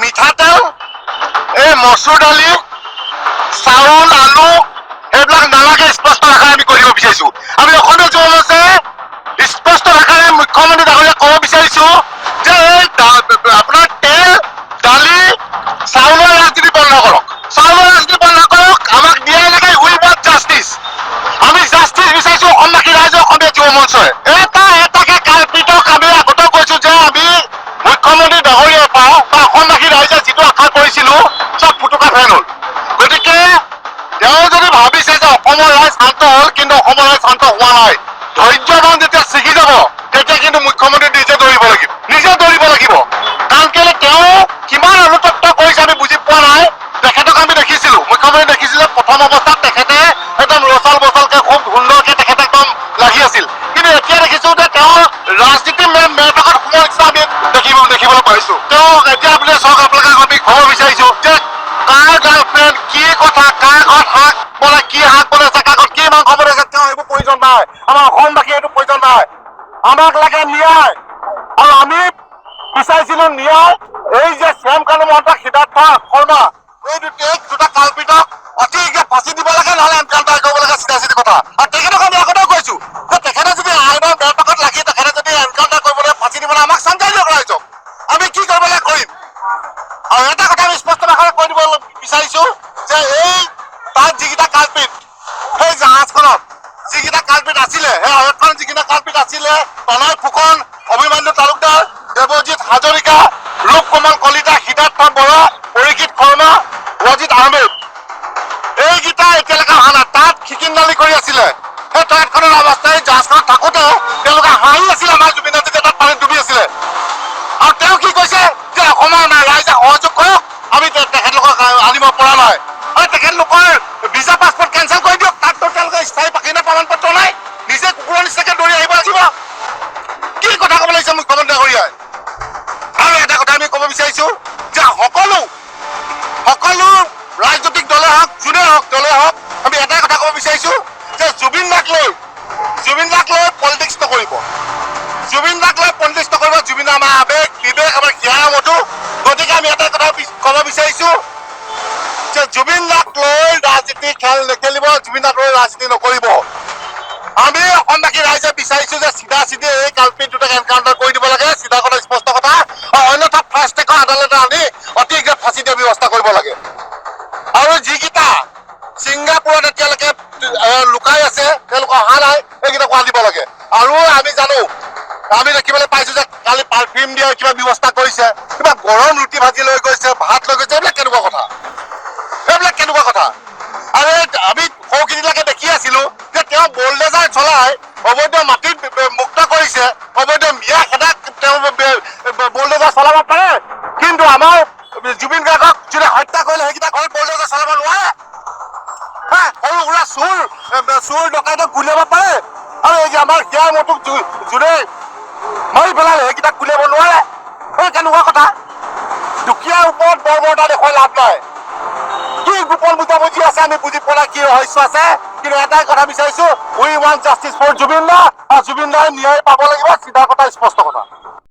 মিঠাতেল, এই মচুৰ দালি, চাউল, আলু, এইবিলাক নালাগে স্পষ্ট ভাষাৰে আমি কৰিব বিচাৰিছো। আমি অসমীয়া আছে, স্পষ্ট ভাষাৰে মুখ্যমন্ত্ৰী ডাঙৰীয়াক ক'ব বিচাৰিছো যে এই আপোনাৰ তেল দালি চাউলৰ ৰাজনীতি বন্ধ কৰক চাউলৰ ৰাজনীতি বন্ধ কৰক আমাক ন্যায় লাগে উই ৱান্ট জাষ্টিছ আমি জাষ্টিছ বিচাৰিছো অসমবাসী ৰাইজে অসমীয়া যুৱ মঞ্চই এটা এটাকে কাৰ্পিতক আমি আগতেও কৈছো যে আমি মুখ্যমন্ত্ৰী ডাঙৰীয়াৰ পৰা বা অসমবাসী ৰাইজে যিটো আশা কৰিছিলো চব ফুটুকা ফেন হ'ল গতিকে তেওঁ যদি ভাবিছে যে অসমৰ ৰাইজ শান্ত হ'ল কিন্তু অসমৰ ৰাইজ শান্ত হোৱা নাই। ধৈৰ্যবান যেতিয়া ছিগি যাব, তেতিয়া কিন্তু মুখ্যমন্ত্ৰী নিজে দৌৰিব নিজে দৌৰিব লাগিব। কেলে তেওঁ অনুতপ্ত কৰিছে আমি বুজি পোৱা নাই। তেখেতক আমি দেখিছিলো। মুখ্যমন্ত্ৰী দেখিছিলো প্ৰথম অৱস্থাত তেখেতে একদম ৰচাল বচালকে খুব সুন্দৰকে তেখেতে একদম লাগি আছিল। কিন্তু এতিয়া দেখিছো যে তেওঁ ৰাজনীতি মে- মেৰপাকত সোমোৱাৰ আমি দেখিব দেখিবলৈ পাইছো। তেওঁ এতিয়া আপুনি চাওক আপোনালোকে আমি ক'ব বিচাৰিছো যে কাৰ গাৰ্লফ্ৰেণ্ড কি কথা কাৰ ঘৰত শাক বনাই কি শাক বনাইছে কাৰ ঘৰত কি মাংস বনাইছে তেওঁ সেইবোৰ প্ৰয়োজন নাই আমাৰ অসমবাসী এইটো আমাক লাগে ন্যায়। আৰু আমি বিচাৰিছিলো ন্যায়। এই যে শ্যাম কানু মহন্ত সিদ্ধাৰ্থ শৰ্মা, এই দুটা কাল্পিতক অতিকে ফাঁচি দিব লাগে, নহ'লে এনকাউণ্টাৰ কৰিব লাগে, চিধা চিধি কথা। আৰু তেখেতক আমি আগতেও কৈছো যে তেখেতে যদি আইনৰ বেৰপাকত লাগি, তেখেতে যদি এনকাউণ্টাৰ কৰিবলৈ ফাঁচি দিবলৈ আমাক চাঞ্জাই দিয়ক ৰাইজক আমি কি কৰিব লাগে কৰিম। আৰু এটা কথা আমি স্পষ্ট ভাষাৰে কৈ দিব বিচাৰিছো যে এই তাত যিকেইটা কাল্পিত সেই জাহাজখনত কাল্পিত আছিলে? সেই যিকেইটা কাল্পিত আছিলে? প্ৰণয় ফুকন, অভিমান্যু তালুকদাৰ দেৱজিৎ হাজৰিকা ৰূপকমল কলিতা সিদ্ধাৰ্থ বৰা পৰীক্ষিত শৰ্মা ৰজিত আহমেদ। এইকেইটা এতিয়ালৈকে অহা নাই। তাত খিকিন্দালি কৰি আছিলে। সেই ট্ৰেকখনৰ অৱস্থাই জাহাজখনত থাকোতে তেওঁলোকে হাঁহি আছিলে আমাৰ জুবিনে যেতিয়া তাত পানীত ডুবি আছিলে। আৰু তেওঁ কি কৈছে যে অসমৰ নাই, ৰাইজে সহযোগ কৰক, আমি তেখেতলোকক আনিব পৰা নাই। আৰু তেখেতলোকৰ ভিজা পাছপৰ্ট কেঞ্চেল কৰি দিয়ক তাততো তেওঁলোকে স্থায়ী জুবিন দাক লৈ পলিটিক্স নকৰিব জুবিন আমাৰ আৱেগ, বিবেক আমাৰ জ্ঞান, মধু। গতিকে আমি এটা কথা ক'ব বিচাৰিছো যে জুবিন দাক লৈ ৰাজনীতি খেল নেখেলিব, জুবিন দাক লৈ ৰাজনীতি নকৰিব। আমি অসমবাসী ৰাইজে বিচাৰিছো যে চিধা চিধি এই কাল্পিত দুটাক এনকাউণ্টাৰ কৰি দিব লাগে। চিধা কথা, স্পষ্ট কথা। আৰু অন্যথা ফাৰ্ষ্ট ট্ৰেকৰ আদালতে আনি অতি শীঘ্ৰে ফাঁচি দিয়া ব্যৱস্থা কৰিব লাগে। আৰু যিকেইটা ছিংগাপুৰত এতিয়ালৈকে লুকাই আছে তেওঁলোক অহা নাই সেইকেইটাকো আনিব লাগে। আৰু আমি জানো আমি দেখিবলৈ পাইছো যে কালি পাৰফিউম দিয়াৰ কিবা ব্যৱস্থা কৰিছে, কিবা গৰম ৰুটি ভাজি লৈ গৈছে, ভাত লৈ গৈছে, এইবিলাক কেনেকুৱা কথা? এইবিলাক কেনেকুৱা কথা? আৰু আমি সৌখিনিলৈকে দেখি আছিলো যে তেওঁ বল্ডেজাৰ চলাই অবৈধ মাটি মুক্ত কৰিছে, অবৈধ মিয়া খেদাক তেওঁ বল্ডেজাৰ চলাব পাৰে। কিন্তু আমাৰ জুবিন গাৰ্গক যোনে হত্যা কৰিলে, সেইকেইটা ঘৰত বল্ডেজাৰ চলাব নোৱাৰে। সৰু সুৰা চোৰ চোৰ ডকাইতক গুলিয়াব পাৰে। আৰু এই যে আমাৰ মতুক জো- যোনে মাৰি পেলালে সেইকেইটা গুলিয়াব নোৱাৰে এই কেনেকুৱা কথা? দুখীয়াৰ ওপৰত বৰ্বৰতা দেখুৱাই লাভ নাই। কি গোপন বুজাবুজি আছে, আমি বুজি পোৱা নাই কি ৰহস্য আছে। কিন্তু এটাই কথা বিচাৰিছো উই ওৱান জাষ্টিছ ফৰ জুবিন দা আৰু জুবিন দাই ন্যায় পাব লাগিব, চিধা কথা, স্পষ্ট কথা।